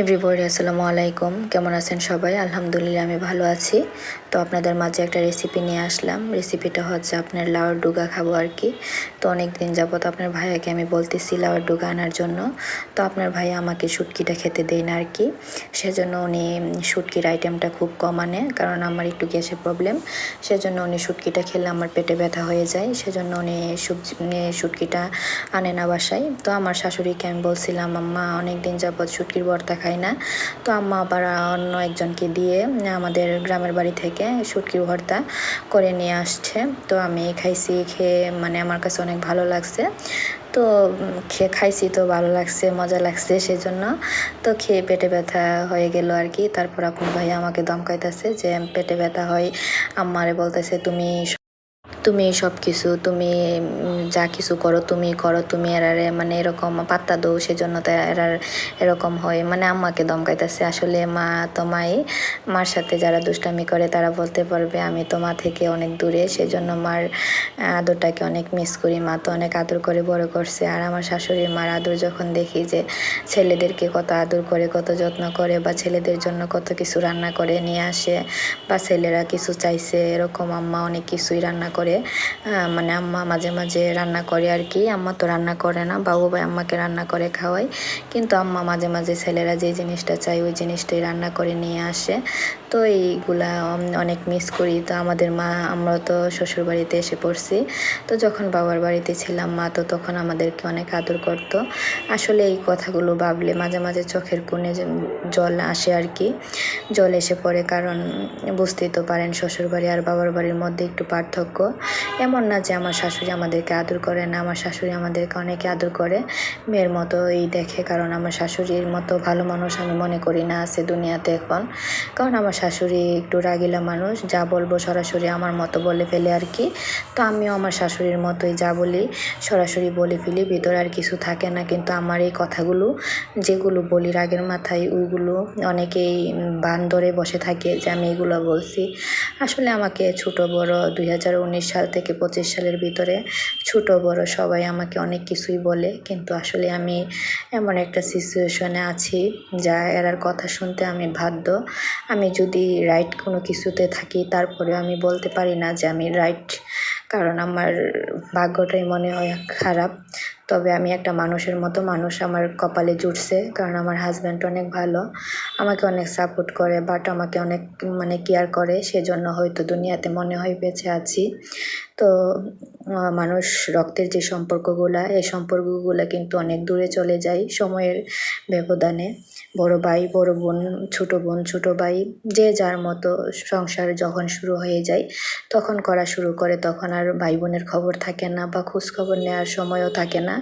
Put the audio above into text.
Everybody আসসালামু আলাইকুম। কেমন আছেন সবাই? আলহামদুলিল্লাহ, আমি ভালো আছি। তো আপনাদের মাঝে একটা রেসিপি নিয়ে আসলাম। রেসিপিটা হচ্ছে আপনার লাউর ডুগা খাব আর কি। তো অনেক দিন যাবত আপনার ভাইয়াকে আমি বলতেছি লাউর ডুগা আনার জন্য। তো আপনার ভাইয়া আমাকে শুটকিটা খেতে দেয় না আর কি। সেজন্য উনি শুটকির আইটেমটা খুব কম আনে, কারণ আমার একটু গ্যাসের প্রবলেম সেজন্য উনি শুটকিটা খেলে আমার পেটে ব্যথা হয়ে যায়। সেজন্য উনি সবজি শুটকিটা আনে না বাসায়। তো আমার শাশুড়িকে আমি বলছিলাম, আম্মা অনেক দিন যাবত শুটকির ভর্তা খাই না। তো আম্মা আবার অন্য একজনকে দিয়ে আমাদের গ্রামের বাড়ি থেকে শুটকি ভর্তা করে নিয়ে আসছে। তো আমি খাইছি, খেয়ে মানে আমার কাছে অনেক ভালো লাগছে। তো খেয়ে খাইছি তো ভালো লাগছে, মজা লাগছে সেজন্য। তো খেয়ে পেটে ব্যথা হয়ে গেল আর কি। তারপর আপনার ভাই আমাকে দমকাইতেছে যে, পেটে ব্যথা হয়? আম্মারে বলতেছে, তুমি তুমি সব কিছু, তুমি যা কিছু করো, তুমি করো, তুমি এরারে মানে এরকম পাত্তা দো সেজন্য তো এরার এরকম হয়। মানে আম্মাকে দমকাইতেছে, আসলে মা তো মাই, মার সাথে যারা দুষ্টামি করে তারা বলতে পারবে আমি তো মা থেকে অনেক দূরে, সেজন্য মার আদরটাকে অনেক মিস করি। মা তো অনেক আদর করে বড় করছে, আর আমার শাশুড়ির মার আদর যখন দেখি যে ছেলেদেরকে কত আদর করে, কত যত্ন করে বা ছেলেদের জন্য কত কিছু রান্না করে নিয়ে আসে বা ছেলেরা কিছু চাইছে, এরকম আম্মা অনেক কিছুই রান্না করে মানে আম্মা মাঝে মাঝে রান্না করে আর কি। আম্মা তো রান্না করে না, বাবু ভাই আম্মাকে রান্না করে খাওয়াই কিন্তু আম্মা মাঝে মাঝে ছেলেরা যে জিনিসটা চাই ওই জিনিসটাই রান্না করে নিয়ে আসে। তো এইগুলা অনেক মিস করি। তো আমাদের মা আমরা তো শ্বশুর বাড়িতে এসে পড়ছি। তো যখন বাবার বাড়িতে ছিলাম মা, তো তখন আমাদেরকে অনেক আদর করত। আসলে এই কথাগুলো ভাবলে মাঝে মাঝে চোখের কোণে জল আসে আর কি। জল এসে পড়ে, কারণ বুঝতেই তো পারেন শ্বশুর বাড়ি আর বাবার বাড়ির মধ্যে একটু পার্থক্য। এমন না যে আমার শাশুড়ি আমাদেরকে আদর করে না, আমার শাশুড়ি আমাদেরকে অনেকে আদর করে। মেয়ের মতো এই দেখে, কারণ আমার শাশুড়ির মতো ভালো মানুষ আমি মনে করি না আছে দুনিয়াতে এখন। কারণ আমার শাশুড়ি একটু রাগিলা মানুষ, যা বলব সরাসরি আমার মতো বলে ফেলে আর কি। তো আমিও আমার শাশুড়ির মতোই যা বলি, সরাসরি বলে ফেলি, ভিতরে আর কিছু থাকে না। কিন্তু আমার এই কথাগুলো, যেগুলো বলি রাগের মাথায়, ওইগুলো অনেকেই বান ধরে বসে থাকে যে আমি এগুলো বলছি। আসলে আমাকে ছোট বড় দুই সাল থেকে পঁচিশ সালের ভিতরে ছোট, বড় সবাই আমাকে অনেক কিছুই বলে। কিন্তু আসলে আমি এমন একটা সিচুয়েশনে আছি যা এরার কথা শুনতে আমি বাধ্য। আমি যদি রাইট কোনো কিছুতে থাকি তারপরে আমি বলতে পারি না যে আমি রাইট কারণ আমার ভাগ্যটাই মনে হয় খারাপ। তবে আমি একটা মানুষের মতো, মানুষ আমার কপালে জুটছে, কারণ আমার হাজব্যান্ড অনেক ভালো, আমাকে অনেক সাপোর্ট করে বাট আমাকে অনেক মানে কেয়ার করে, সেজন্য হয়তো দুনিয়াতে মনে হয় বেঁচে আছি। তো মানুষ রক্তের যে সম্পর্কগুলা, এই সম্পর্কগুলো কিন্তু অনেক দূরে চলে যায় সময়ের ব্যবধানে। বড় ভাই, বড় বোন, ছোট বোন, ছোট ভাই, যে যার মতো সংসার যখন শুরু হয়ে যায়, তখন করা শুরু করে, তখন আর ভাই বোনের খবর থাকে না বা খোঁজ খবর নেওয়ার সময়ও থাকে না।